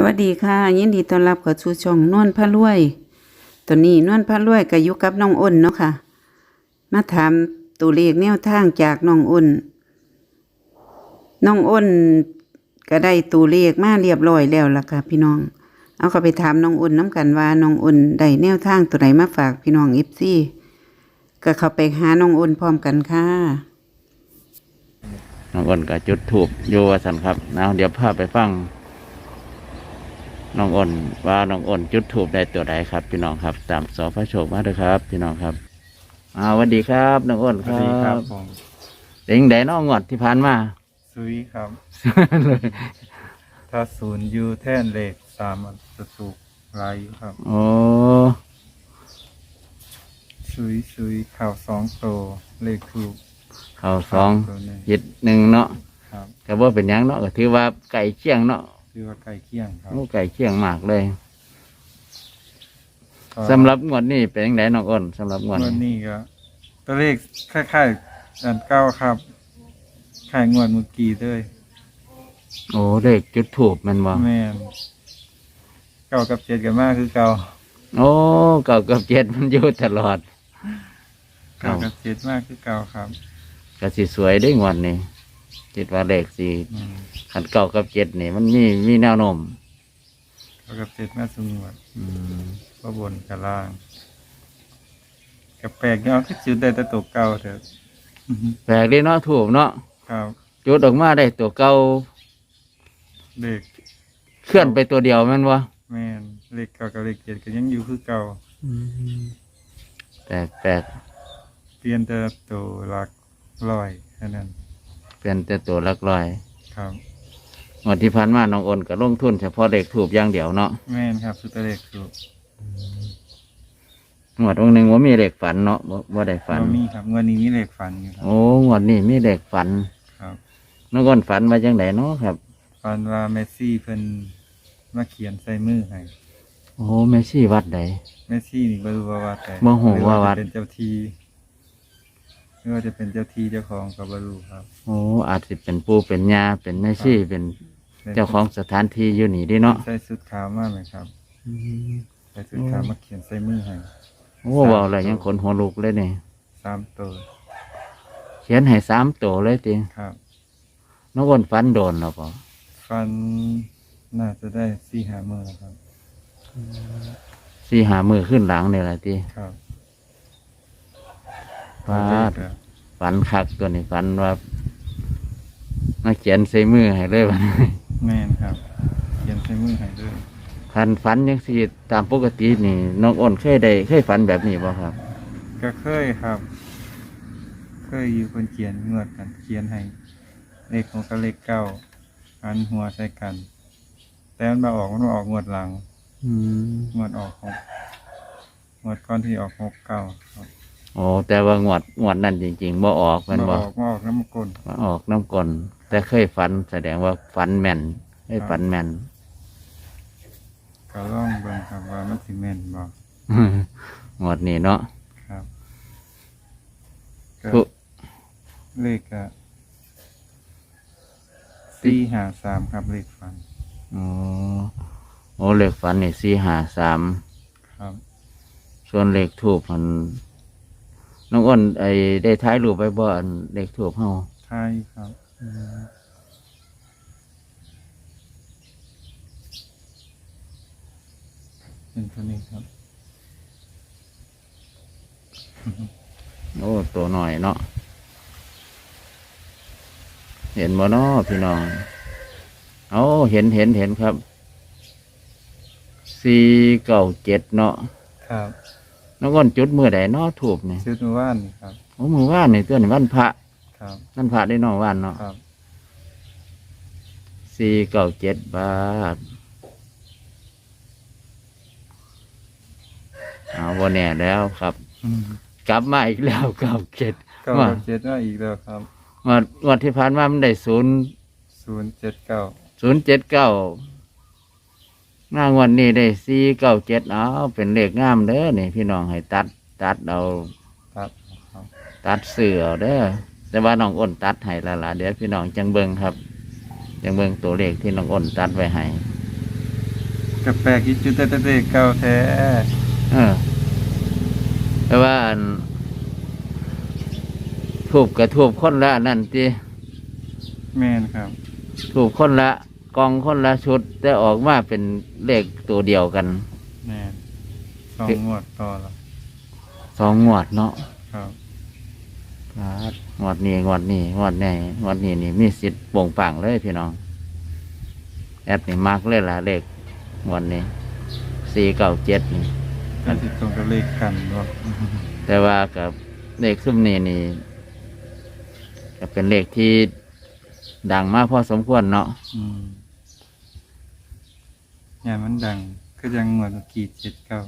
สวัสดีค่ะ ยินดีต้อนรับเข้าสู่ช่องนวลพระรวยตอนนี้นวลพระรวยก็อยู่กับน้องอ้นเนาะค่ะ มาถามตัวเลขแนวทางจากน้องอ้นน้องอ้นก็ได้ตัวเลขมาเรียบร้อยแล้วล่ะค่ะ พี่น้อง เอาเข้าไปถามน้องอ้นน้ำกันว่าน้องอ้นได้แนวทางตัวไหนมาฝากพี่น้องเอฟซีก็เข้าไปหาน้องอ้นพร้อมกันค่ะน้องอ้นก็จุดถูกอยู่ว่าสันครับนะเดี๋ยวพาไปฟัง น้องอ้นว่าน้องอ้นจุดถูกได้ตัวใดครับ พี่น้องครับ ตามสอพระโชคมาเลยครับ พี่น้องครับอ่าสวัสดีครับน้องอ้นสควัรัสดีครับบผมเด็กไดน้องงวดที่ผ่านมา ซุยครับถ้าศูนย์อยูแท่นเลขสามอันจะถูกลายอยู่ครับ โอ้ซุยซุยข่าวสองโตวเลขถูกเขาสองตัวหนึ่งจิตหนึ่งเนาะครับ ก็ว่าเป็นหยังเนาะก็ถือว่าไก่เคียงเนาะ คือว่าใกล้เคียงครับ โอ้ไก่เคียงมากเลยก็สำหรับงวดนี้เป็นยังไงน้องอ้นสำหรับงวดงวดนี้นี้ก็ตัวเลขคล้ายๆอันเก้าครับคล้ายงวดเมื่อกี้เลยโอ้เลขจุดถูกมันบ่แม่นเก้ากับเจ็ดกันมากคือเก้าโอ้เก่ากับเจ็ดมันอยู่ตลอด เก้ากับเจ็ดมากคือเก้าครับ ก็สิสวยได้งวดนี้ คิดว่าเลขสี่อืมขันเก่ากับเจ็ดนี่มันมีมีแนวโน้มเก้ากับเจ็ดมากสงวดอืมก็บนกับล่าง กับแปลกเนาะคือจุดได้แต่ตัวเก่าเถอะแปลกดีเนาะถูกเนาะครับจุดออกมาได้ตัวเก่าเด็กเคลื่อนไปตัวเดียวแมันวะแม่นเลขเก่ากับเลขเจ็ดก็ยังอยู่คือเก่า แปลกแปลกเปลี่ยนแต่ตัวหลักลอยแค่นั้น เป็นแต่ตัวหลักลอยครับงวดที่ผ่านมาน้องอ้นก็ลงทุนเฉพาะเลขถูกอย่างเดียวเนาะแม่นครับสุดแต่เลขถูกงวดองค์หนึ่งว่ามีเลขฝันเนาะบ่บ่ได้ฝัน บ่มีครับเงินนี้มีเลขฝันอยู่ครับ โอ้งวดนี้มีเลขฝันครับ น้องอ้นฝันมาจังไดเนาะครับ ฝันว่าเมสซี่เพิ่นมาเขียนใส่มือให้โอ้แม่ชีวัดใด เมสซี่นี่บ่รู้ว่าวัดแต่บ่ฮู้ว่าวัดหรือจะเป็นเจ้าที่ หรือว่าจะเป็นเจ้าที่เจ้าของก็บ่รู้ครับ โอ้อาจจะเป็นปู่เป็นย่าเป็นแม่ชีเป็นเจ้าของสถานที่อยู่นี่เดิเนาะใส่สุดขาวมากเลยครับใส่สุดขาวมาเขียนใส่มือให้โอ้เว่าอะไรยังขนหัวลุกเลยนี่สามตัวเขียนให้สามตัวเลยติครับน้องอ้นฝันโดนแล้วปะฟันน่าจะได้สี่หามือแล้วครับสี่หามือขึ้นหลังนี่แหละติครับ ฟาดตัวเลขอะฝันคักตัวนี้ฝันว่ามาเขียนใส่มือให้เลยวันแม่นครับเขียนใส่มือให้ด้วยฝันฝันยังสี่ตามปกตินี่น้องอ้นเคยได้เคยฝันแบบนี้บ่ครับ ก็เคยครับ เคยอยู่คนเขียนงวดกันเขียนให้เลขของกับเลขเก้าอันหัวใส่กัน แต่มันมาออกมันมาออกงวดหลังอืมงวดออกหกงวดก้อนที่ออกหกเก้าครับ โอ้แต่ว่างวดงวดนั่นจริงๆบ่ออกแมันมาบ่ออกมาออกน้ำกลนมาออกน้ำกลนแต่เคยฝันแสดงว่าฝันแม่นเคยฝันแม่นก็ล่องเบิ่งครับว่ามันสิแม่นบ่งวดนี้เนาะครับก็ผู้เลขอะสี่หาสามครับเลขฟันอ๋อโอ้เหล็กฝันนี่สี่หาสามครับ ส่วนเหล็กถูกมัน น้องอ้นไอ้ได้ท้ายรูปไปบ่อันเหล็กถูกเฮาใช่ครับเป็นตัวนี้ครับ โอ้ตัวหน่อยเนาะเห็นบ่เนาะพี่น้องเอาเห็นเห็นเห็นครับสี่เก้าเจ็ดเนาะครับ น้องอ้นจุดมือใดเนาะถูกนี่ชุดเมื่อวานนี่ครับ โอ้มือว่านนี่ตัวนี่วันพระครับ วันพระได้เน้องวันเนาะครับ สี่เก้าเจ็ดบาทเอาวันแน่แล้วครับกลับมาอีกแล้วเก้าเจ็ด เก้าว่า เจ็ดว่าอีกแล้วครับงวดงวดที่ผ่านมามันได้ศูนย์ศูนย์เจ็ดเก้าศูนย์เจ็ดเก้า หน้างวันนี้ได้สี่เก้าเจ็ดเอาเป็นเลขงามเด้อนี่พี่น้องให้ตัด ตัดเอาตัดครับ ตัดเสือเอาเด้อแต่ว่าน้องอ้นตัดให้และล่ะเดี๋ยวพี่น้องจังเบิงครับ จังเบิงตัวเลขที่น้องอ้นตัดไว้ให้ก็แปลกอีจุดแต่แต่เลขเก่าแท้เออแต่ว่าอันถูกกับถูกคนละนั่นตีแม่นครับ ถูกคนละ กองคนละชุด แต่ออกมาเป็นเลขตัวเดียวกันแม่นสองงวดต่อแล้วสองงวดเนาะครับครับงวดนี้งวดนี้งวดนี้งวดนี้นี่มีสิทธิ์โป่งปังเลยพี่น้อง แอดนี่มากเลยล่ะเลขงวดนี้สี่เก้าเจ็ดนี่ ก็สิตรงกับเลขกันบ่แต่ว่ากับเลขซุ่มนี้นี่ก็เป็นเลขที่ดังมากพอสมควรเนาะ อืม อย่ามันดังก็ยังงวดเมื่อกี้เจ็ดเก้า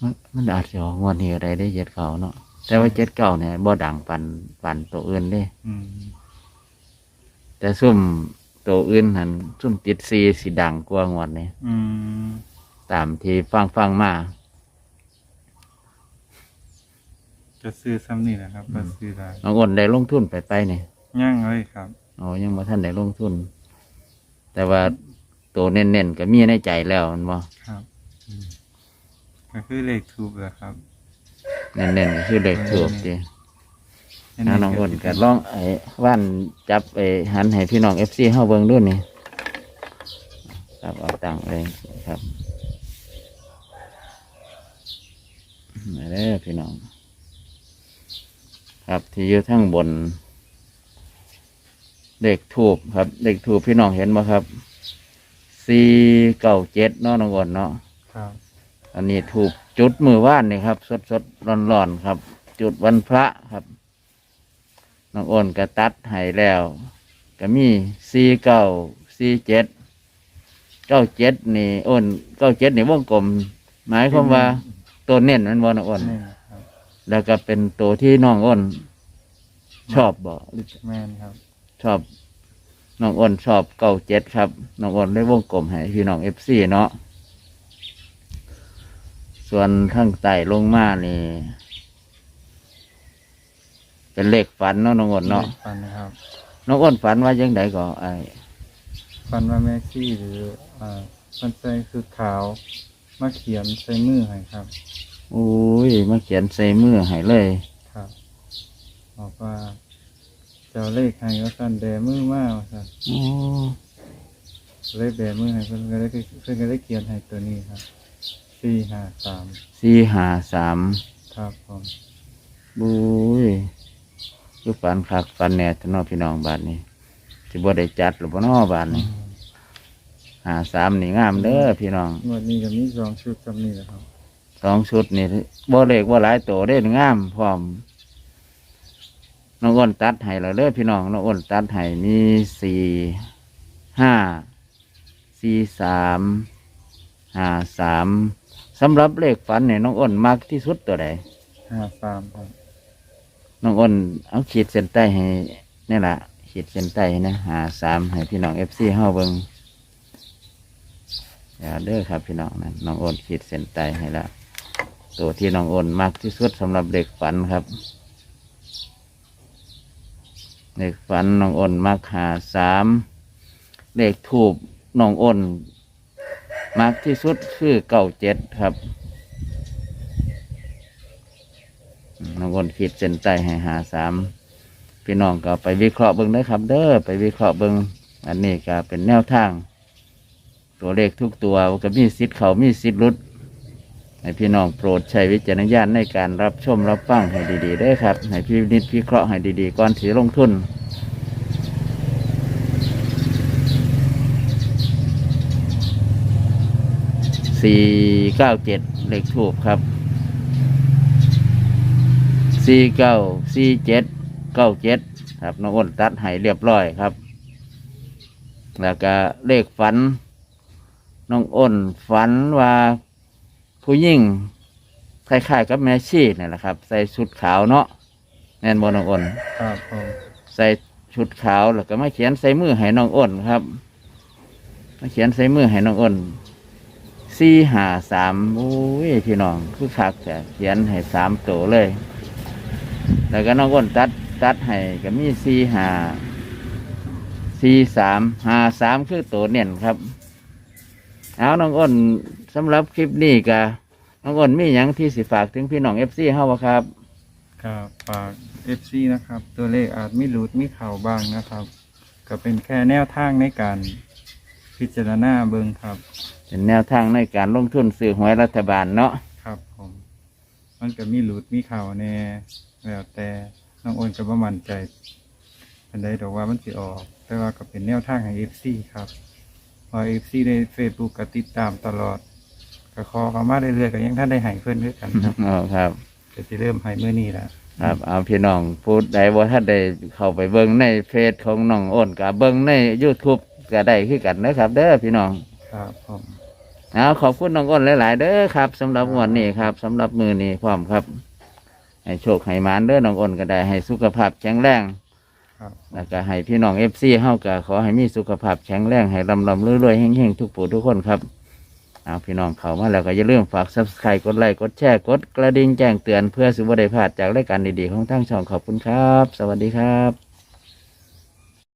มันมันอาจจะออกงวดนี้อะไรได้เจ็ดเก่าเนาะแต่ว่าเจ็ดเก่าเนี่ยบ่ดังปันปันตัวอื่นเด้ อืมแต่ซุ่มตัวอื่นหันซุ่มติดซีสีดังกว่างวดนี้อืมตามที่ฟังฟังมา จะซื้อซ้ำนี่แหละครับก็ซื้อได้น้องอ้นได้ลงทุนไปไปเนี่ยย่างเลยครับ อ๋อยังบ่ท่านได้ลงทุน แต่ว่า ตัวเน้นๆก็มีในใจแล้วแมันบ่ครับก็คือเลขทูบแหละครับ เน้นๆก็คือเลขถูกจีอันะน้องอ้นก็ลองไอ้ว่านจับไอ้หันให้พี่น้องเอฟซีเฮาเบิ่งดูนี่ครับเอาตังค์เลยครับมาเด้อพี่น้อง ครับที่อยู่ทั้งบน เลขถูกครับเลขถูกพี่น้องเห็นไหมครับ สี่เก้าเจ็ดเนาะน้องอ้นเนาะครับ อันนี้ถูกจุดมือว่านนี่ครับ สดสดร้อนร้อนๆครับ จุดวันพระครับน้องอ้นก็ตัดให้แล้ว ก็มีสี่เก้าสี่เจ็ดเก้าเจ็ดนี่อ้นเก้าเจ็ดนี่วงกลม หมายความว่าตัวเน้นมันบอน้องอ้นนี่ครับแล้วก็เป็นตัวที่น้องอ้นชอบบ่หรือแม่นครับ ชอบ น้องอ้นชอบเก้าเจ็ดครับน้องอ้นได้วงกลมให้พี่น้องเอฟซีเนาะส่วนข้างใต้ลงมานี่ เป็นเลขฝันเนาะน้องอ้นเนาะลขฟันนะครับน้องอ้นฝันว่ายังไงก็ไอ้ฟันว่าแม่ซี่หรืออ่ามันใส่คือขาวมาเขียนใส่มือให้ครับอุ้ยมาเขียนใส่มือให้เลยครับบอกว่า เจ้าเลขให้ว่าสั่นแบมือมากว่าสั่นโอ้เลยแบมือให้เพิ่นก็ได้เพิ่นก็ได้เขียนให้ตัวนี้ครับสี่ห้าสามสี่หาสามครับผมบุ้ยคือฝันคักฝันแหน่ทะเนอพี่น้องบาทนี้สิบ่ได้จัดหรือบ่นอบาทนี้หาสามนี่งามเด้อพี่น้องงวดนี้ก็มีสองชุดกับนี่แหละครับสองชุดนี่บ่เล็กบ่หลายโตได้งามพร้อม น้องอ้นตัดให้แล้วเด้อพี่น้องน้องอ้นตัดให้มีสี่ห้าสี่สามห้าสามสำหรับเลขฝันเนี่ยน้องอ้นมากที่สุดตัวใดห้าสามครับน้องอ้นเอาขีดเส้นใต้ให้นี่แหละขีดเส้นใต้ให้นะหาสามให้พี่น้องเอฟซีเฮาเบิงอย่าเด้อครับพี่น้องนะน้องอ้นขีดเส้นใต้ให้แล้วตัวที่น้องอ้นมากที่สุดสำหรับเด็กฝันครับ เด็กฝันน้องอ้นมักหาสามเลขทูบน้องอ้นมากที่สุดคือเก้าเจ็ดครับน้องอ้นขีดเส้นใต้ให้หาสามพี่น้องก็ไปวิเคราะห์เบิ้งเด้อครับ เด้อไปวิเคราะห์เบิ้งอันนี้ก็เป็นแนวทาง ตัวเลขทุกตัวก็มีสิทธิ์เขามีสิทธิ์ลุด ให้พี่น้องโปรดใช้วิจารณญาณในการรับชมรับฟังให้ดีๆเด้อครับ ให้พี่นิดวิเคราะห์ให้ดีๆก่อนถือลงทุน สี่เก้าเจ็ดเลขถูกครับ สี่เก้าสี่เจ็ดเก้าเจ็ดครับน้องอ้นตัดให้เรียบร้อยครับ แล้วก็เลขฝัน น้องอ้นฝันว่า ผู้หญิงคล้ายๆกับแม่ชีนี่แหละครับ ใส่ชุดขาวเนาะแน่นบน้องอ้นครับผมใส่ชุดขาวแล้วก็มาเขียนใส่มือให้น้องอ้นครับมาเขียนใส่มือให้น้องอ้นสี่หาสามโอ้ยพี่น้องคือคักแต่เขียนให้สามตัวเลย แล้วก็น้องอ้นตัดตัดให้ก็มีสี่หาสี่สามหาสามคือตัวเน่นครับ เอาน้องอ้น สำหรับคลิปนี้กะน้องอ้นมีหยังที่สิฝากถึงพี่น้องเอฟซีเฮาบ่ครับ ครับฝาก FC นะครับ ตัวเลขอาจมีหลุดมีเข่าบ้างนะครับ ก็เป็นแค่แนวทางในการพิจารณาเบิงครับ เป็นแนวทางในการลงทุนซื้อหวยรัฐบาลเนาะครับผม มันก็มีหลุดมีเข่าแน่แล้วแต่น้องโอนก็บ่มั่นใจอันใดดอกว่ามันสิออก แต่ว่าก็เป็นแนวทางให้ FC ครับเพอ FC ใน Facebook ก็ติดตามตลอด ก็ขอเข้ามาเรื่อยๆก็ยังท่านได้ให้เพื่อนด้วยกันครับอ๋อครับ ก็สิเริ่มให้เมื่อนี้แล้วครับเอาพี่น้องพูดได้ว่าถ้าได้เข้าไปเบิ่งในเฟซของน้องอ้นกับเบิ่งใน YouTube ก็ได้คือกันนะครับ เด้อพี่น้องครับผมเอาขอบคุณน้องอ้นหลายๆเด้อครับสำหรับงวันนี้ครับสำหรับมือนี้พร้อมครับ ให้โชคให้หมานเด้อน้องอ้นก็ได้ให้สุขภาพแข็งแรง ครับแล้วก็ให้พี่น้องเอฟซีเฮาก็ขอให้มีสุขภาพแข็งแรงให้ลำลำรวยๆเฮงๆทุกผู้ทุกคนครับ เอาพี่น้องเข้ามาแล้วก็อย่าลืมฝาก subscribe กดไลค์กดแชร์กดกระดิ่งแจ้งเตือนเพื่อสุบได้พลาดจากรายการดีๆของทางช่องขอบคุณครับ สวัสดีครับ